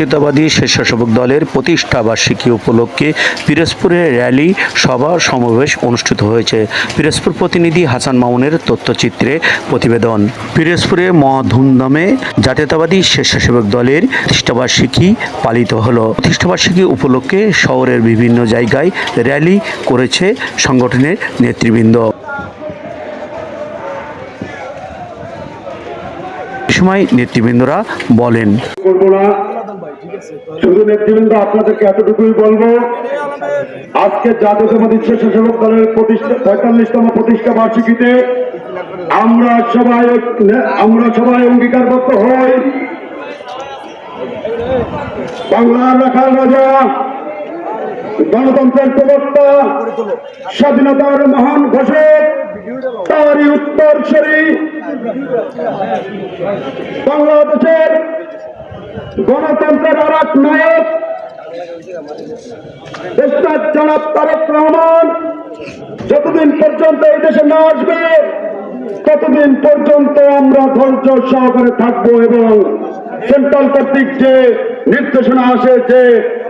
জাতীয়তাবাদী স্বেচ্ছাসেবক দলের প্রতিষ্ঠা বার্ষিকী উপলক্ষে পিরোজপুরে র্যালি, সভা, সমাবেশ অনুষ্ঠিত হয়েছে। পিরোজপুর প্রতিনিধি হাসান মামুনের তথ্যচিত্রে প্রতিবেদন। পিরোজপুরে মহা ধুমধামে জাতীয়তাবাদী স্বেচ্ছাসেবক দলের প্রতিষ্ঠাবার্ষিকী পালিত হলো। প্রতিষ্ঠাবার্ষিকী উপলক্ষে শহরের বিভিন্ন জায়গায় র্যালি করেছে সংগঠনের নেতৃবৃন্দ। সময় নেতৃবৃন্দরা বলেন শুধু নেতৃবৃন্দ আপনাদেরকে এতটুকুই বলব, আজকে জাতীয়তাবাদী স্বেচ্ছাসেবক দলের প্রতিষ্ঠা, পঁয়তাল্লিশতম প্রতিষ্ঠা বার্ষিকীতে আমরা সবাই আমরা সবাই অঙ্গীকারবদ্ধ হই। বাংলার রাজা, গণতন্ত্রের প্রবক্তা, স্বাধীনতার মহান ঘোষক, তারই উত্তর উত্তরসূরি। বাংলাদেশের গণতন্ত্রের আর নায়ক দেশটার জনাব তারেক রহমান, যতদিন পর্যন্ত এই দেশে না আসবে, ততদিন পর্যন্ত আমরা ধৈর্য সহকারে থাকব এবং সেন্ট্রাল কর্তৃক যে নির্দেশনা আসে, যে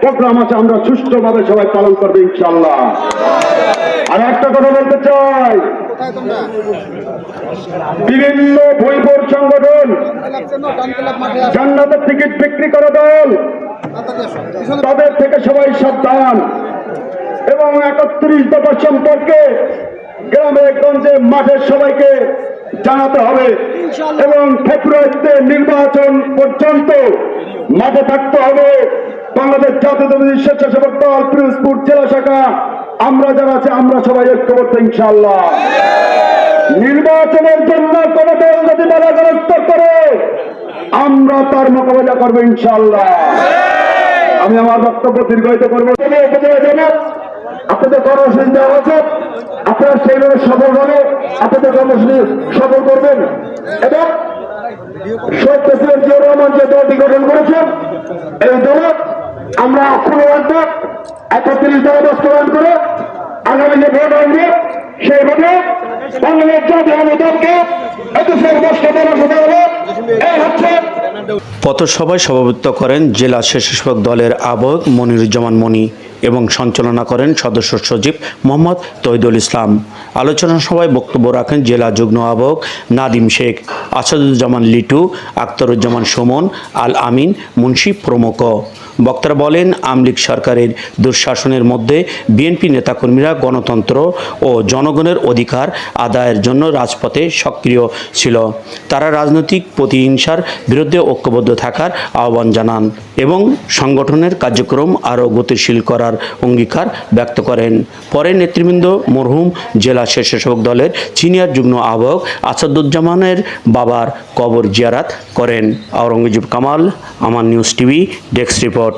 প্রোগ্রাম আছে আমরা সুষ্ঠুভাবে সবাই পালন করব ইনশাল্লাহ আর একটা কথা বলতে চাই, বিভিন্ন বইবোর সংগঠন জান্নাতের টিকিট বিক্রি করে দল তাদের থেকে সবাই সাবধান। এবং একত্রিশ দফা সম্পর্কে গ্রামে গঞ্জে মাঠের সবাইকে জানাতে হবে। এবং ফেব্রুয়ারিতে নির্বাচন পর্যন্ত মাঠে থাকতে হবে। বাংলাদেশ জাতীয়তাবাদী স্বেচ্ছাসেবক দল পিরোজপুর জেলা শাখা। আমরা যারা আছে আমরা সবাই ঐক্যবদ্ধ ইনশাল্লাহ নির্বাচনের জন্য কোন দল যদি বাধাগ্রস্ত করে আমরা তার মোকাবেলা করব ইনশাল্লাহ আমি আমার বক্তব্য দীর্ঘায়িত করব। আপনাদের কর্মসূচি দেওয়া হচ্ছে আপনারা সেইভাবে সফল হবে আপনাদের কর্মসূচি সফল করবেন। এবং শহীদ প্রেসিডেন্ট জিয়াউর রহমান যে দলটি গঠন করেছেন এই দল আমরা রাখব একত্রিশ দল বাস্তবায়ন করে আগামী যে ভোট আসবে সেই ভোটে বাংলাদেশ জাতীয় পথসভায় সভাপতিত্ব করেন জেলা স্বেচ্ছাসেবক দলের আবহ মনিরুজ্জামান মনি এবং সঞ্চালনা করেন সদস্য সচিব মোহাম্মদ তৈদুল ইসলাম। আলোচনা সভায় বক্তব্য রাখেন জেলা যুগ্ম আহ্বায়ক নাদিম শেখ, আসাদুজ্জামান লিটু আখতারুজ্জামান সুমন, আল আমিন, মুন্সি প্রমুখ। বক্তারা বলেন, আমলিক সরকারের দুঃশাসনের মধ্যে বিএনপি নেতাকর্মীরা গণতন্ত্র ও জনগণের অধিকার আদায়ের জন্য রাজপথে সক্রিয় ছিল। তারা রাজনৈতিক প্রতিহিংসার বিরুদ্ধে ঐক্যবদ্ধ থাকার আহ্বান জানান এবং সংগঠনের কার্যক্রম আরও গতিশীল করার অঙ্গীকার ব্যক্ত করেন। পরে নেতৃবৃন্দ মরহুম জেলা স্বেচ্ছাসেবক দলের সিনিয়র যুগ্ম আহ্বায়ক আসাদুজ্জামানের বাবার কবর জিয়ারাত করেন। আওরঙ্গজেব কামাল, আমার নিউজ টিভি, ডেস্ক রিপোর্ট।